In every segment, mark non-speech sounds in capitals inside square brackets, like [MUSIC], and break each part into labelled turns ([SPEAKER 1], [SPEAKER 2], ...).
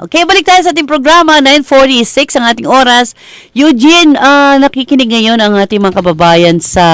[SPEAKER 1] Okay, balik tayo sa ating programa, 9.46 ang ating oras. Eugene, ah, nakikinig ngayon ang ating mga kababayan sa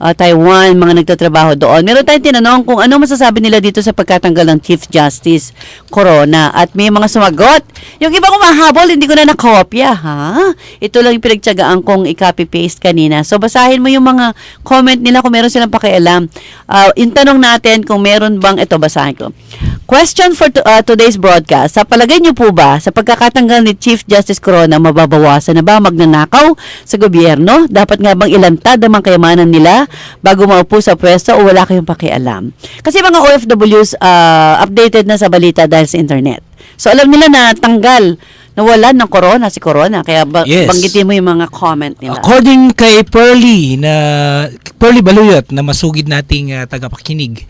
[SPEAKER 1] ah, Taiwan, mga nagtatrabaho doon. Meron tayong tinanong kung ano masasabi nila dito sa pagkatanggal ng Chief Justice Corona. At may mga sumagot. Yung iba kumahabol, hindi ko na nakopya, ha? Ito lang yung pinagtsagaan kong i-copy-paste kanina. So, basahin mo yung mga comment nila kung meron silang pakialam. Ah, yung tanong natin kung meron bang, ito basahin ko. Question for to- uh, today's broadcast. Sa palagay niyo po ba, sa pagkakatanggal ni Chief Justice Corona, mababawasan na ba magnanakaw sa gobyerno? Dapat nga bang ilantad ang mga kayamanan nila bago maupo sa pwesto o wala kayong pakialam? Kasi mga OFWs uh, updated na sa balita dahil sa internet. So alam nila na tanggal, nawalan ng corona si corona. Kaya ba-
[SPEAKER 2] Yes.
[SPEAKER 1] banggitin mo yung mga comment nila.
[SPEAKER 2] According kay Pearly na Pearly Baluyot na masugid nating uh, tagapakinig.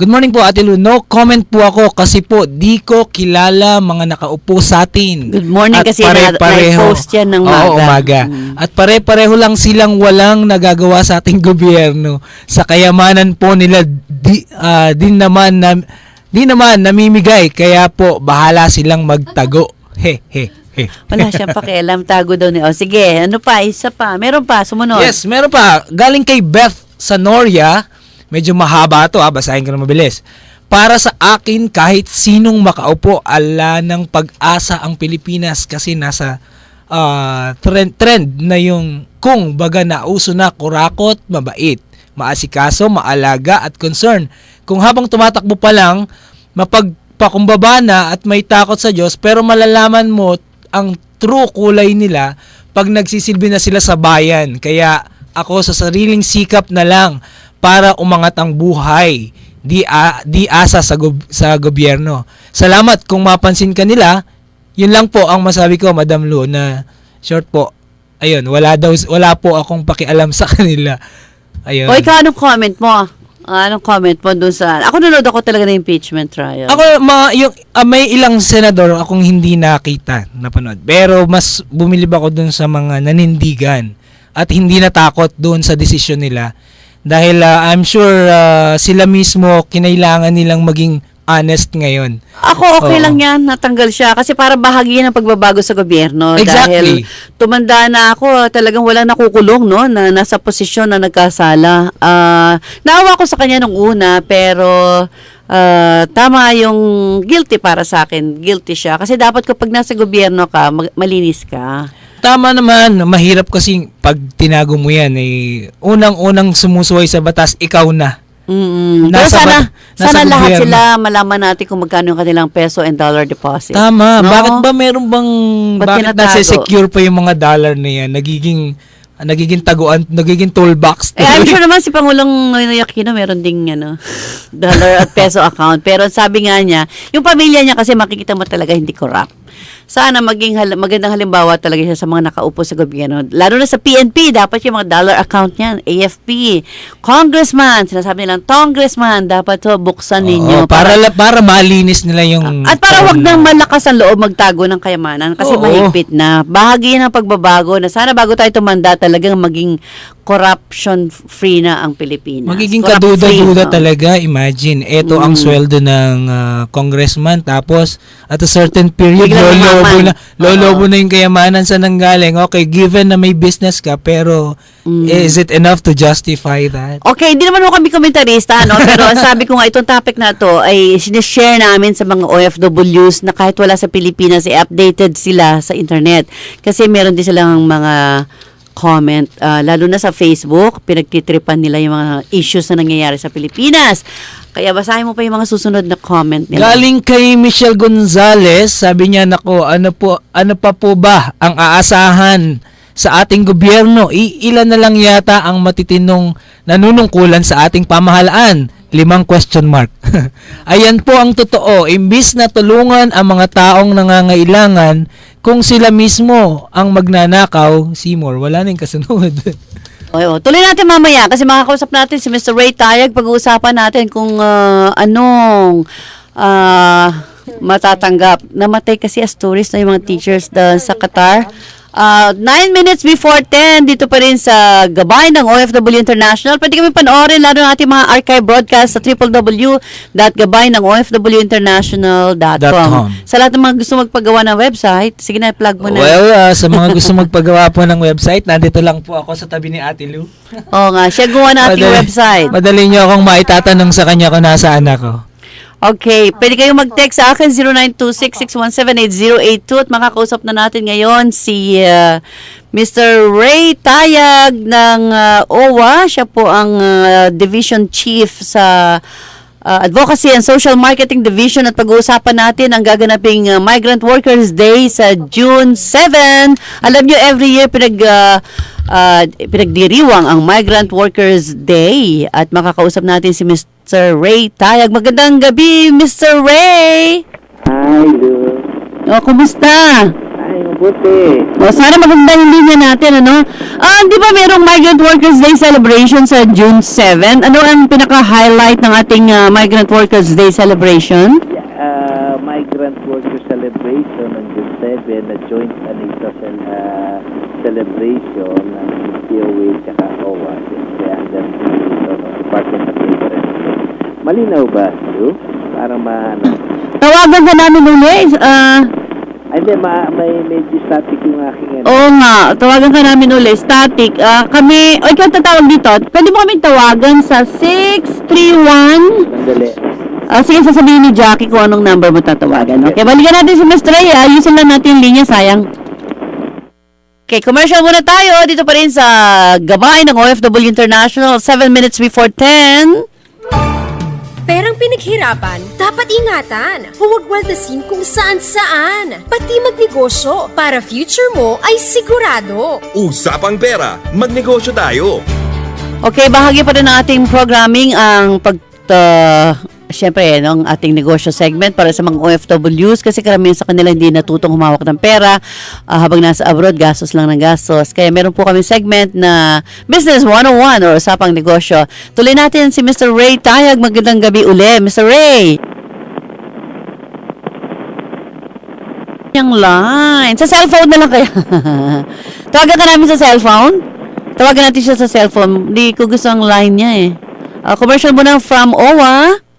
[SPEAKER 2] Good morning po Ate Lu. No comment po ako kasi po di ko kilala mga nakaupo sa atin.
[SPEAKER 1] Good morning kasi na- na-post yan ng
[SPEAKER 2] Oo,
[SPEAKER 1] maga.
[SPEAKER 2] umaga.
[SPEAKER 1] Mm.
[SPEAKER 2] At pare-pareho lang silang walang nagagawa sa ating [LAUGHS] gobyerno. Sa kayamanan po nila di, ah, din naman na, di naman namimigay kaya po bahala silang magtago. He he he.
[SPEAKER 1] Wala [LAUGHS] siyang pakialam, tago daw ni. O sige, ano pa, isa pa. Meron pa, sumunod.
[SPEAKER 2] Yes, meron pa. Galing kay Beth Sanoria. Medyo mahaba to ha, basahin ko na mabilis. Para sa akin, kahit sinong makaupo, ala ng pag-asa ang Pilipinas kasi nasa ah, trend, trend na yung kung baga nauso na kurakot, mabait, maasikaso, maalaga at concern. Kung habang tumatakbo pa lang, mapagpakumbaba na at may takot sa Diyos, pero malalaman mo ang true kulay nila pag nagsisilbi na sila sa bayan. Kaya ako sa sariling sikap na lang para umangat ang buhay. Di, a, di asa sa, gob- sa gobyerno. Salamat kung mapansin ka nila. Yun lang po ang masabi ko, Madam Lu, na short po. Ayun, wala daw wala po akong pakialam sa [LAUGHS] kanila. Ayun.
[SPEAKER 1] O ikaw, anong comment mo? Anong comment mo dun sa... Ako nanood ako talaga ng impeachment trial.
[SPEAKER 2] Ako ma yung ah, may ilang senador akong hindi nakita napanood. Pero mas bumilib ako dun sa mga nanindigan at hindi natakot doon sa desisyon nila dahil ah, I'm sure ah, sila mismo kinailangan nilang maging honest ngayon.
[SPEAKER 1] Ako okay
[SPEAKER 2] Oo.
[SPEAKER 1] lang yan, natanggal siya. Kasi para bahagi yan ng pagbabago sa gobyerno.
[SPEAKER 2] Exactly.
[SPEAKER 1] Dahil tumanda na ako, talagang walang nakukulong, no? Na nasa posisyon na nagkasala. Ah, naawa ko sa kanya nung una, pero ah, tama yung guilty para sa akin. Guilty siya. Kasi dapat kapag nasa gobyerno ka, mag- malinis ka.
[SPEAKER 2] Tama naman, mahirap kasi pag tinago mo yan eh unang-unang sumusuway sa batas ikaw na.
[SPEAKER 1] Mm-mm. Pero sana,
[SPEAKER 2] ba- nasa
[SPEAKER 1] sana lahat
[SPEAKER 2] gobyerno.
[SPEAKER 1] sila malaman natin kung magkano yung kanilang peso and dollar deposit.
[SPEAKER 2] Tama.
[SPEAKER 1] No?
[SPEAKER 2] Bakit ba meron bang
[SPEAKER 1] Ba't
[SPEAKER 2] bakit
[SPEAKER 1] tinatago?
[SPEAKER 2] nasa-secure pa yung mga dollar na yan? Nagiging nagiging taguan, nagiging toolbox.
[SPEAKER 1] Eh, I'm sure naman si Pangulong Noynoy Aquino meron ding ano, dollar at peso account. Pero sabi nga niya, yung pamilya niya kasi makikita mo talaga hindi corrupt. Sana maging hal- magandang halimbawa talaga siya sa mga nakaupo sa gobyerno. Lalo na sa PNP, dapat yung mga dollar account niyan, AFP, congressman, sinasabi nilang congressman, dapat to buksan ninyo.
[SPEAKER 2] Oo, para, la- para malinis nila yung
[SPEAKER 1] At para wag nang
[SPEAKER 2] na-
[SPEAKER 1] malakas ang loob magtago ng kayamanan kasi
[SPEAKER 2] Oo.
[SPEAKER 1] mahigpit na. Bahagi ng pagbabago na sana bago tayo tumanda talagang maging corruption free na ang Pilipinas.
[SPEAKER 2] Magiging kaduda-duda
[SPEAKER 1] no?
[SPEAKER 2] talaga. Imagine, ito ang
[SPEAKER 1] Mm.
[SPEAKER 2] sweldo ng ah, congressman tapos at a certain period lolobo na lolobo
[SPEAKER 1] Oo.
[SPEAKER 2] na yung kayamanan sa nanggaling. Okay, given na may business ka pero
[SPEAKER 1] Mm.
[SPEAKER 2] is it enough to justify that?
[SPEAKER 1] Okay, hindi naman mo kami komentarista, no? [LAUGHS] Pero ang sabi ko nga, itong topic na to ay sinishare namin sa mga OFWs na kahit wala sa Pilipinas, ay updated sila sa internet. Kasi meron din silang mga comment, ah, lalo na sa Facebook, pinagtitripan nila yung mga issues na nangyayari sa Pilipinas. Kaya basahin mo pa yung mga susunod na comment nila.
[SPEAKER 2] Galing kay Michelle Gonzalez, sabi niya nako, ano po ano pa po ba ang aasahan sa ating gobyerno? Iilan na lang yata ang matitinong nanunungkulan sa ating pamahalaan. Limang question mark. [LAUGHS] Ayan po ang totoo. Imbis na tulungan ang mga taong nangangailangan, kung sila mismo ang magnanakaw, Seymour, wala na yung kasunod. [LAUGHS]
[SPEAKER 1] Oo, tuloy natin mamaya kasi makakausap natin si Mr. Ray Tayag. Pag-uusapan natin kung ah, anong ah, matatanggap. Namatay kasi as tourist na yung mga teachers da, sa Qatar. Uh, 9 minutes before 10, dito pa rin sa gabay ng OFW International. Pwede kami panoorin lalo ng ating mga archive broadcast sa www.gabay ng OFWinternational.com.
[SPEAKER 2] .com.
[SPEAKER 1] Sa lahat ng mga gusto magpagawa ng website, sige na, plug mo na.
[SPEAKER 2] Well, ah, sa mga gusto magpagawa po ng website, nandito lang po ako sa tabi ni Ate Lou.
[SPEAKER 1] Oo nga, siya gumawa ng ating
[SPEAKER 2] Madali-
[SPEAKER 1] website.
[SPEAKER 2] Madali niyo akong maitatanong sa kanya kung nasaan ako.
[SPEAKER 1] Okay, pwede kayong mag-text sa akin 0926-617-8082 at makakausap na natin ngayon si uh, Mr. Ray Tayag ng uh, OWA. Siya po ang uh, Division Chief sa uh, Advocacy and Social Marketing Division at pag-uusapan natin ang gaganaping uh, Migrant Workers Day sa June 7. Alam nyo, every year pinag... Uh, uh, pinagdiriwang ang Migrant Workers Day at makakausap natin si Mr. Ray Tayag. Magandang gabi, Mr. Ray!
[SPEAKER 3] Hi, Lu.
[SPEAKER 1] O, kumusta?
[SPEAKER 3] Ay, mabuti.
[SPEAKER 1] O, sana maganda yung linya natin, ano? Ah, di ba merong Migrant Workers Day celebration sa June 7? Ano ang pinaka-highlight ng ating ah, Migrant Workers Day celebration?
[SPEAKER 3] Uh, Migrant Worker Celebration on June 7 na joint anita cel uh, celebration ng POA at OWA. Siyempre, andyan dito, no? Department of Labor and Trade. Malinaw ba, Lu? Parang ma... Ano?
[SPEAKER 1] Tawagan ka namin ulit. Ah,
[SPEAKER 3] Ay, hindi, ma, may medyo static yung aking ano.
[SPEAKER 1] oo nga, tawagan ka namin ulit. Static. Ah, kami, o ikaw tatawag dito. Pwede mo kami tawagan sa 631
[SPEAKER 3] Sandali.
[SPEAKER 1] Ah, sige, sasabihin ni Jackie kung anong number mo tatawagan. Okay, balikan natin si Mr. Ray. Ayusin lang natin yung linya, sayang. Okay, commercial muna tayo. Dito pa rin sa gabay ng OFW International, 7 minutes before 10.
[SPEAKER 4] Perang pinaghirapan, dapat ingatan. Huwag waldasin kung saan-saan. Pati magnegosyo para future mo ay sigurado.
[SPEAKER 5] Usapang pera, magnegosyo tayo.
[SPEAKER 1] Okay, bahagi pa rin ng ating programming ang pag... Uh, Siyempre, no, ang ating negosyo segment para sa mga OFWs kasi karamihan sa kanila hindi natutong humawak ng pera ah, habang nasa abroad, gastos lang ng gastos. Kaya meron po kami segment na Business 101 or Usapang Negosyo. Tuloy natin si Mr. Ray Tayag. Magandang gabi uli. Mr. Ray! Yung line. Sa cellphone na lang kaya. [LAUGHS] Tawagan ka namin sa cellphone? Tawagan natin siya sa cellphone. Hindi ko gusto ang line niya eh. Ah, commercial muna from OWA.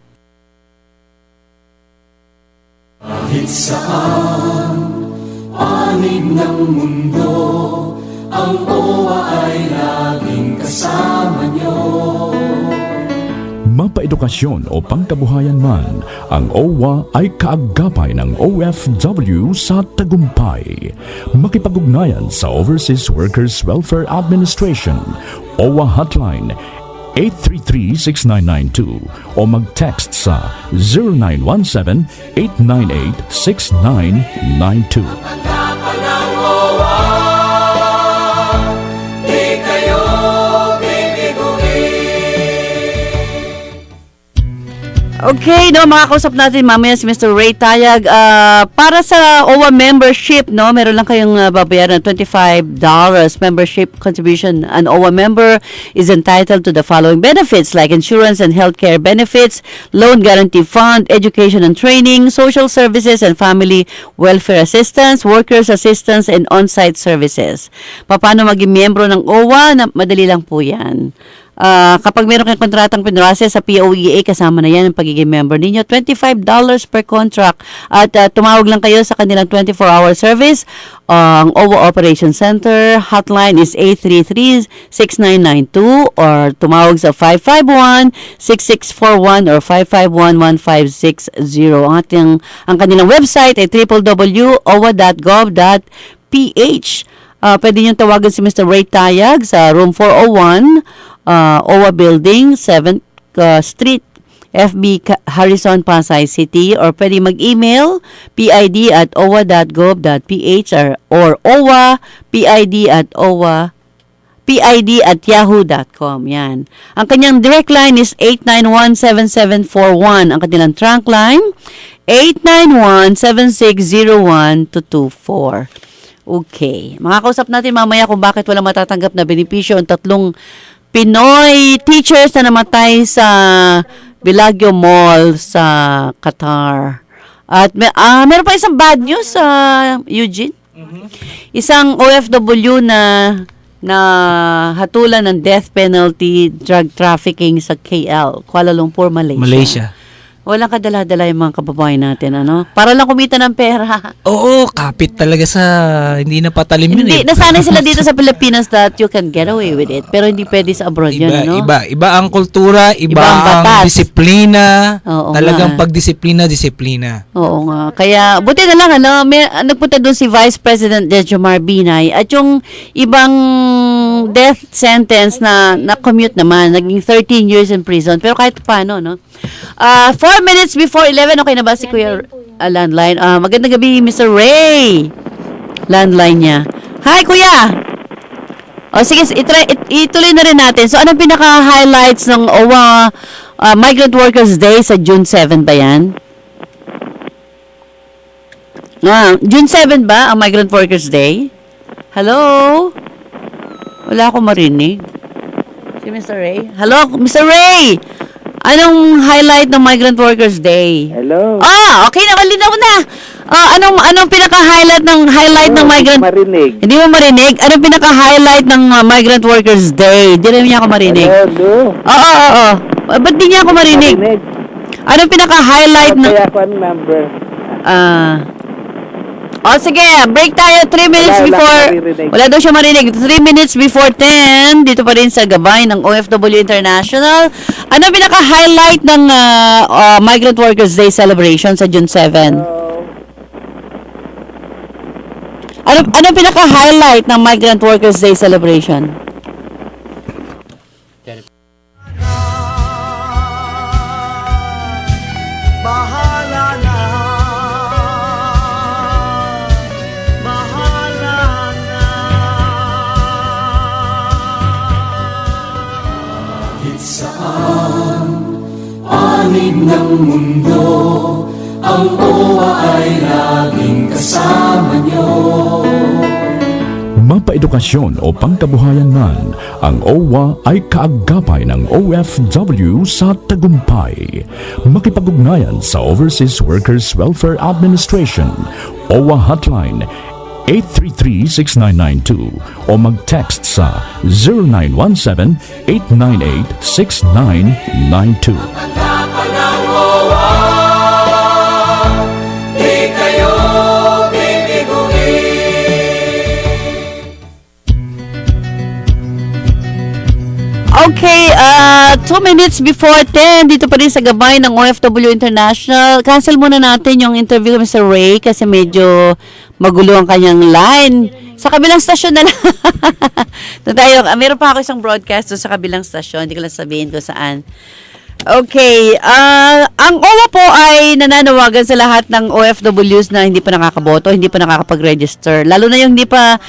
[SPEAKER 6] Mapaedukasyon o pangkabuhayan man, ang OWA ay kaagapay ng OFW sa tagumpay. Makipag-ugnayan sa Overseas Workers Welfare Administration, OWA Hotline 833-6992 o mag-text sa 0917-898-6992.
[SPEAKER 1] Okay, no, makakausap natin mamaya si Mr. Ray Tayag. Ah, para sa OWA membership, no, meron lang kayong uh, babayaran ng $25 membership contribution. An OWA member is entitled to the following benefits like insurance and healthcare benefits, loan guarantee fund, education and training, social services and family welfare assistance, workers assistance, and on-site services. Paano maging miyembro ng OWA? Madali lang po yan. Ah, kapag meron kayong kontratang pinrase sa POEA, kasama na yan ang pagiging member ninyo. $25 per contract. At ah, tumawag lang kayo sa kanilang 24-hour service. Ang OWA Operation Center hotline is 833-6992 or tumawag sa 551-6641 or 551-1560. Ang, ang kanilang website ay www.owa.gov.ph. Ah, pwede niyong tawagan si Mr. Ray Tayag sa room 401, uh, OWA Building, 7th uh, Street, FB Harrison, Pasay City or pwede mag-email pid at owa.gov.ph or, or owa pid at owa pid at yahoo.com. Yan. Ang kanyang direct line is 891-7741. Ang kanilang trunk line, 891-7601-224. Okay. Makakausap natin mamaya kung bakit walang matatanggap na benepisyo ang tatlong Pinoy teachers na namatay sa Bellagio Mall sa Qatar. At may, ah, meron pa isang bad news sa Eugene. Isang OFW na na hatulan ng death penalty drug trafficking sa KL, Kuala Lumpur, Malaysia.
[SPEAKER 2] Malaysia.
[SPEAKER 1] Walang kadala-dala yung mga kababayan natin, ano? Para lang kumita ng pera. [LAUGHS]
[SPEAKER 2] Oo, kapit talaga sa hindi na patalim yun
[SPEAKER 1] Hindi,
[SPEAKER 2] eh.
[SPEAKER 1] nasanay sila dito sa [LAUGHS] Pilipinas that you can get away with it. Pero hindi pwede sa abroad
[SPEAKER 2] Iba,
[SPEAKER 1] yun, ano?
[SPEAKER 2] iba, iba ang kultura, iba,
[SPEAKER 1] Iba ang
[SPEAKER 2] ang, disiplina.
[SPEAKER 1] Oo
[SPEAKER 2] talagang
[SPEAKER 1] nga.
[SPEAKER 2] pagdisiplina, disiplina.
[SPEAKER 1] Oo nga. Kaya, buti na lang, ano, may, nagpunta doon si Vice President Dejomar Binay at yung ibang death sentence na na-commute naman, naging 13 years in prison. Pero kahit paano, no? Uh, four minutes before 11, okay na ba si Kuya uh, Landline? Ah, magandang gabi, Mr. Ray. Landline niya. Hi, Kuya! O sige, itry, it, ituloy na rin natin. So, anong pinaka-highlights ng OWA uh, Migrant Workers Day sa June 7 ba yan? Ah, June 7 ba ang Migrant Workers Day? Hello? Wala akong marinig. Si Mr. Ray? Hello, Mr. Ray! Anong highlight ng Migrant Workers Day?
[SPEAKER 3] Hello?
[SPEAKER 1] Ah, okay na, malinaw na. Ah, anong anong pinaka-highlight ng highlight ng Migrant
[SPEAKER 3] Marinig.
[SPEAKER 1] Hindi mo marinig? Anong pinaka-highlight ng uh, Migrant Workers Day? Hindi rin niya ako marinig.
[SPEAKER 3] Hello?
[SPEAKER 1] Oo, oo, oo. Ah, Ba't di niya ako marinig?
[SPEAKER 3] Marinig.
[SPEAKER 1] Anong pinaka-highlight ng...
[SPEAKER 3] Kaya ako ang number.
[SPEAKER 1] Ah. Oh, sige. Break tayo 3 minutes
[SPEAKER 3] Wala, wala
[SPEAKER 1] before...
[SPEAKER 3] maririnig.
[SPEAKER 1] Wala daw siya marinig. 3 minutes before 10. Dito pa rin sa gabay ng OFW International. Ano pinaka-highlight ng uh, uh, Migrant Workers Day celebration sa June 7? Ano, ano pinaka-highlight ng Migrant Workers Day celebration?
[SPEAKER 6] Mapaedukasyon o pangkabuhayan man, ang OWA ay kaagapay ng OFW sa tagumpay. Makipag-ugnayan sa Overseas Workers Welfare Administration, OWA Hotline 833-6992 o mag-text sa 0917-898-6992.
[SPEAKER 1] Okay, uh, two minutes before 10, dito pa rin sa gabay ng OFW International. Cancel muna natin yung interview with Mr. Ray kasi medyo magulo ang kanyang line. Sa kabilang stasyon na lang. [LAUGHS] Doon tayo, ah, meron pa ako isang broadcast sa kabilang stasyon. Hindi ko lang sabihin kung saan. Okay, ah ang OWA po ay nananawagan sa lahat ng OFWs na hindi pa nakakaboto, hindi pa nakakapag-register. Lalo na yung hindi pa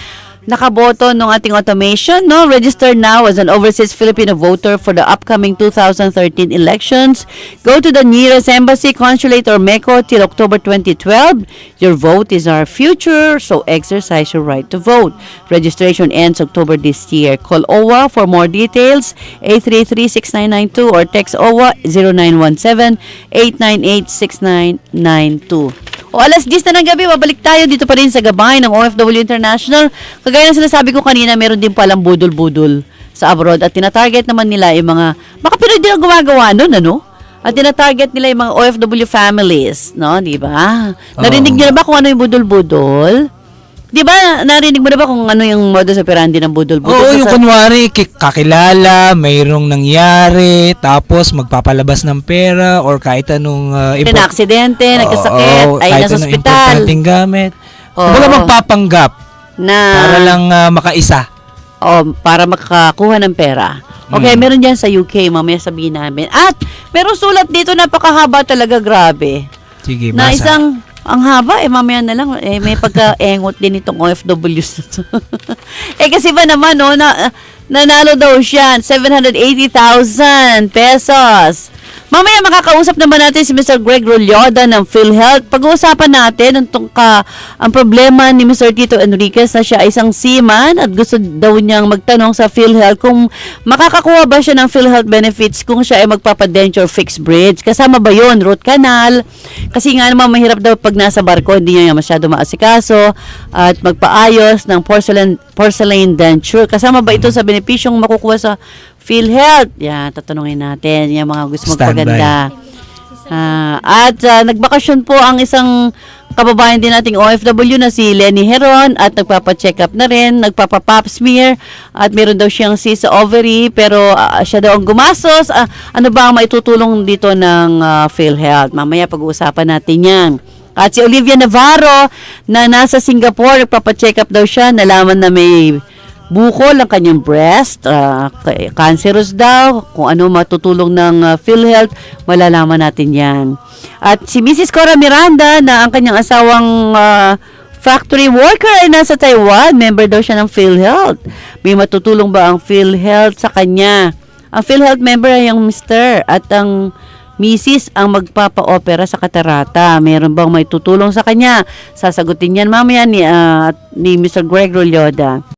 [SPEAKER 1] nakaboto ng ating automation, no? Register now as an overseas Filipino voter for the upcoming 2013 elections. Go to the nearest embassy, consulate, or MECO till October 2012. Your vote is our future, so exercise your right to vote. Registration ends October this year. Call OWA for more details, 833-6992 or text OWA 0917-898-6992. O alas 10 na ng gabi, babalik tayo dito pa rin sa gabay ng OFW International. Kagaya ng sinasabi ko kanina, meron din palang budol-budol sa abroad at tinatarget naman nila yung mga, baka Pinoy din ang gumagawa nun, ano? At tinatarget nila yung mga OFW families, no? Di ba? Narinig niyo na ba kung ano yung budol-budol? Di ba, narinig mo na ba kung ano yung modus operandi ng budol-budol?
[SPEAKER 2] Oo,
[SPEAKER 1] Sa-
[SPEAKER 2] yung kunwari, ki- kakilala, mayroong nangyari, tapos magpapalabas ng pera or kahit anong uh,
[SPEAKER 1] May aksidente, nagkasakit,
[SPEAKER 2] Oo,
[SPEAKER 1] ay
[SPEAKER 2] kahit
[SPEAKER 1] nasa
[SPEAKER 2] anong
[SPEAKER 1] ospital.
[SPEAKER 2] importanteng gamit.
[SPEAKER 1] Oo.
[SPEAKER 2] Kumbaga magpapanggap
[SPEAKER 1] Na,
[SPEAKER 2] para lang ah, makaisa.
[SPEAKER 1] Oh, para makakuha ng pera. Okay,
[SPEAKER 2] Mm.
[SPEAKER 1] meron dyan sa UK, mamaya sabihin namin. At, meron sulat dito, napakahaba talaga, grabe.
[SPEAKER 2] Sige,
[SPEAKER 1] Na
[SPEAKER 2] basa.
[SPEAKER 1] isang, ang haba, eh, mamaya na lang, eh, may pagka-engot din itong OFWs [LAUGHS] eh, kasi ba naman, no, na, nanalo daw siya, 780,000 pesos Mamaya makakausap naman natin si Mr. Greg Rolyoda ng PhilHealth. Pag-uusapan natin ang tungka ang problema ni Mr. Tito Enriquez na siya ay isang seaman at gusto daw niyang magtanong sa PhilHealth kung makakakuha ba siya ng PhilHealth benefits kung siya ay magpapadenture fixed bridge. Kasama ba yon root canal? Kasi nga naman mahirap daw pag nasa barko, hindi niya masyado maasikaso at magpaayos ng porcelain, porcelain denture. Kasama ba ito sa benepisyong makukuha sa PhilHealth? Yan, tatanungin natin. Yan mga gusto magpaganda. Ah, at ah, nagbakasyon po ang isang kababayan din nating OFW na si Lenny Heron at nagpapa-check up na rin, nagpapa-pap smear at meron daw siyang cyst sa ovary pero ah, siya daw ang gumastos. Ah, ano ba ang maitutulong dito ng ah, PhilHealth? Mamaya pag-uusapan natin yan. At si Olivia Navarro na nasa Singapore, nagpapa-check up daw siya, nalaman na may bukol ang kanyang breast, ca- cancerous daw, kung ano matutulong ng ah, PhilHealth, malalaman natin yan. At si Mrs. Cora Miranda na ang kanyang asawang ah, factory worker ay nasa Taiwan, member daw siya ng PhilHealth. May matutulong ba ang PhilHealth sa kanya? Ang PhilHealth member ay ang Mr. at ang Mrs. ang magpapa-opera sa katarata. Meron bang may tutulong sa kanya? Sasagutin yan mamaya ni, ah, ni Mr. Greg Rolyoda.